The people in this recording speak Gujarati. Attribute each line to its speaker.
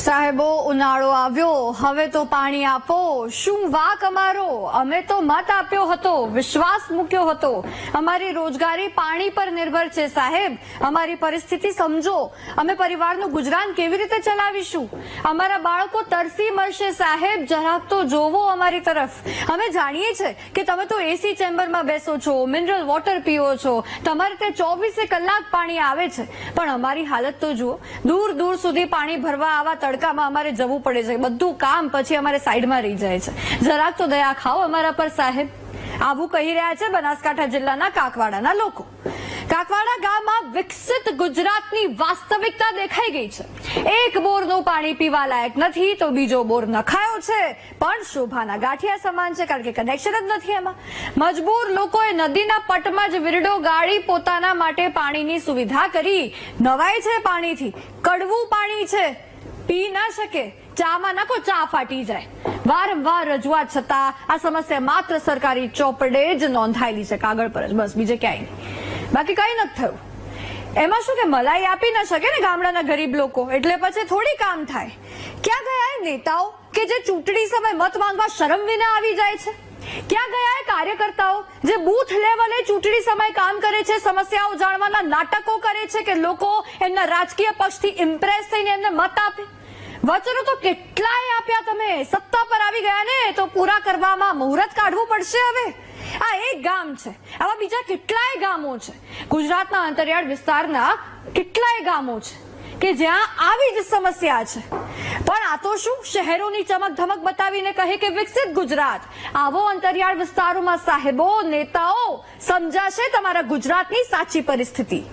Speaker 1: સાહેબો, ઉનાળો આવ્યો. હવે તો પાણી આપો. શું વાક અમારો? અમે તો મત આપ્યો હતો, વિશ્વાસ મૂક્યો હતો. અમારી રોજગારી પાણી પર નિર્ભર છે સાહેબ. અમારી પરિસ્થિતિ સમજો. અમે પરિવારનું ગુજરાન કેવી રીતે ચલાવીશું? અમારા બાળકો તરસી મળશે સાહેબ. જરાક તો જોવો અમારી તરફ. અમે જાણીએ છે કે તમે તો એસી ચેમ્બરમાં બેસો છો મિનરલ વોટર પીવો છો. તમારે ત્યાં ચોવીસે કલાક પાણી આવે છે. પણ અમારી હાલત તો જુઓ. દૂર દૂર સુધી પાણી ભરવા આવા તડકામાં અમારે જવું પડે છે. બધું કામ પછી અમારે સાઈડમાં રહી જાય છે. જરાક તો દયા ખાઓ અમારા પર, સાહેબ. આવું કહી રહ્યા છે બનાસકાંઠા જિલ્લાના કાકવાડાના લોકો. કાકવાડા ગામમાં વિકસિત ગુજરાતની વાસ્તવિકતા દેખાઈ ગઈ છે. એક બોરનું પાણી પીવા લાયક નથી, તો બીજો બોર નખાયો છે. પણ શોભાના ગાંઠિયા સમાન છે, કારણ કે કનેક્શન જ નથી એમાં. મજબૂર લોકોએ નદીના પટમાં જ વિરડો ગાળી પોતાના માટે પાણીની સુવિધા કરી. નવાય છે પાણીથી. કડવું પાણી છે. પી ના શકે, ચામાં નાખો, ચા ફાટી જાય. વારંવાર રજૂઆત છતાં આ સમસ્યા માત્ર સરકારી ચોપડે જ નોંધાયેલી છે, કાગળ પર જ. બસ, બીજે ક્યાંય બાકી કઈ નથી થયું. એમાં શું કે મલાઈ આપી ન શકે ને ગામડાના ગરીબ લોકો? એટલે પછી થોડી કામ થાય. ક્યાં ગયા નેતાઓ કે જે ચૂંટણી સમય મત માંગવા શરમ વિના આવી જાય છે? ક્યાં ગયા કાર્યકર્તાઓ જે બૂથ લેવલે ચૂંટણી સમય કામ કરે છે, સમસ્યાઓ જાણવાના નાટકો કરે છે કે લોકો એમના રાજકીય પક્ષથી ઇમ્પ્રેસ થઈને એમને મત આપે? વચનો તો કેટલાય આપ્યા તમે? સત્તા પર આવી ગયા ને તો પૂરા કરવામાં મુહૂર્ત કાઢવું પડશે હવે. આ એક ગામ છે. આવા બીજા કેટલાય ગામો છે. ગુજરાતના અંતરિયાળ વિસ્તારના કેટલાય ગામો છે કે જ્યાં આવી જ સમસ્યા છે. પણ આ તો શું શહેરોની ચમક ધમક બતાવીને કહે કે વિકસિત ગુજરાત? આવો અંતરિયાળ વિસ્તારોમાં સાહેબો, નેતાઓ સમજાશે તમારા ગુજરાતની સાચી પરિસ્થિતિ.